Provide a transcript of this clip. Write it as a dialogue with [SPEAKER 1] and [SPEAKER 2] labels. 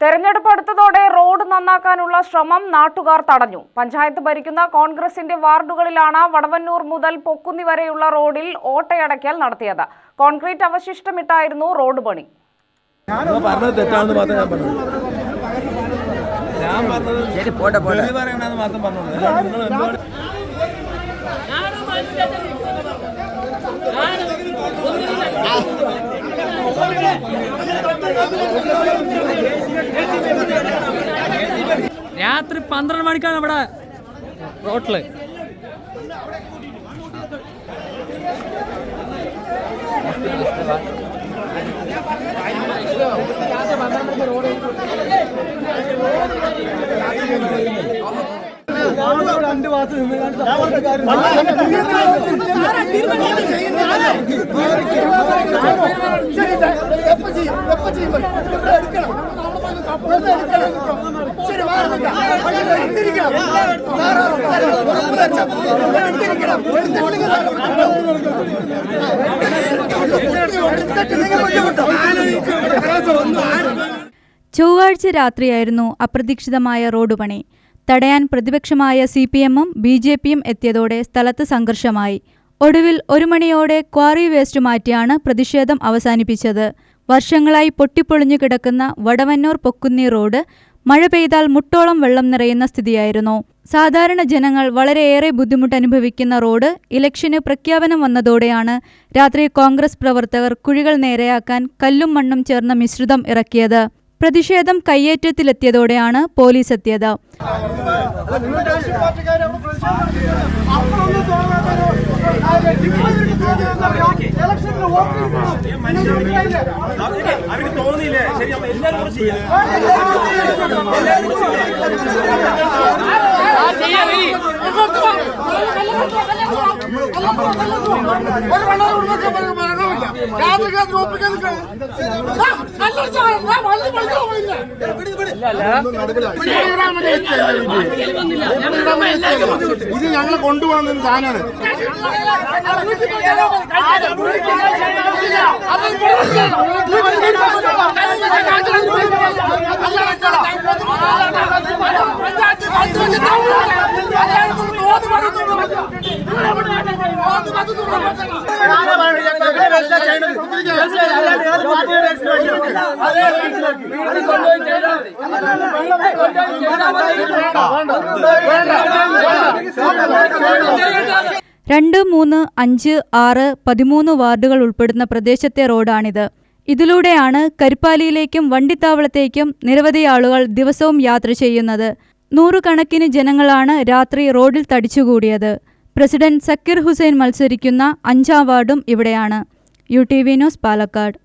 [SPEAKER 1] തെരഞ്ഞെടുപ്പ് അടുത്തതോടെ റോഡ് നന്നാക്കാനുള്ള ശ്രമം നാട്ടുകാർ തടഞ്ഞു. പഞ്ചായത്ത് ഭരിക്കുന്ന കോൺഗ്രസിന്റെ വാർഡുകളിലാണ് വടവന്നൂർ മുതൽ പൊക്കുന്നി വരെയുള്ള റോഡിൽ ഓട്ടയടയ്ക്കൽ നടത്തിയത്. കോൺക്രീറ്റ് അവശിഷ്ടമിട്ടായിരുന്നു റോഡ് പണി.
[SPEAKER 2] ഞാൻ പറഞ്ഞത് പന്ത്രണ്ട് മണിക്കാണ്
[SPEAKER 3] ഇവിടെ റോട്ടിൽ. എപ്പ
[SPEAKER 2] തെറി
[SPEAKER 4] എപ്പ ചെയ്യും എടുക്കണം. എടുക്കണം.
[SPEAKER 5] ചൊവ്വാഴ്ച രാത്രിയായിരുന്നു അപ്രതീക്ഷിതമായ റോഡ് പണി. തടയാൻ പ്രതിപക്ഷമായ സി പി എമ്മും ബി ജെ പിയും എത്തിയതോടെ സ്ഥലത്ത് സംഘർഷമായി. ഒടുവിൽ ഒരു മണിയോടെ ക്വാറി വേസ്റ്റ് മാറ്റിയാണ് പ്രതിഷേധം അവസാനിപ്പിച്ചത്. വർഷങ്ങളായി പൊട്ടിപ്പൊളിഞ്ഞു കിടക്കുന്ന വടവന്നൂർ പൊക്കുന്നി റോഡ് മഴ പെയ്താൽ മുട്ടോളം വെള്ളം നിറയുന്ന സ്ഥിതിയായിരുന്നു. സാധാരണ ജനങ്ങൾ വളരെയേറെ ബുദ്ധിമുട്ടനുഭവിക്കുന്ന റോഡ് ഇലക്ഷന് പ്രഖ്യാപനം വന്നതോടെയാണ് രാത്രി കോൺഗ്രസ് പ്രവർത്തകർ കുഴികൾ നേരെയാക്കാൻ കല്ലും മണ്ണും ചേർന്ന മിശ്രിതം ഇറക്കിയത്. പ്രതിഷേധം കയ്യേറ്റത്തിലെത്തിയതോടെയാണ് പോലീസ് എത്തിയത്.
[SPEAKER 2] തോന്നിയില്ലേ? ശരി എല്ലാവരും
[SPEAKER 6] ഇത് ഞങ്ങൾ കൊണ്ടുപോകുന്ന സാധനമാണ്.
[SPEAKER 5] രണ്ട് മൂന്ന് അഞ്ച് ആറ് പതിമൂന്ന് വാർഡുകൾ ഉൾപ്പെടുന്ന പ്രദേശത്തെ റോഡാണിത്. ഇതിലൂടെയാണ് കരിപ്പാലിയിലേക്കും വണ്ടിത്താവളത്തേക്കും നിരവധി ആളുകൾ ദിവസവും യാത്ര ചെയ്യുന്നത്. നൂറുകണക്കിന് ജനങ്ങളാണ് രാത്രി റോഡിൽ തടിച്ചുകൂടിയത്. പ്രസിഡന്റ് സക്കീർ ഹുസൈൻ മത്സരിക്കുന്ന അഞ്ചാം വാർഡും ഇവിടെയാണ്. U T V news Palakkad.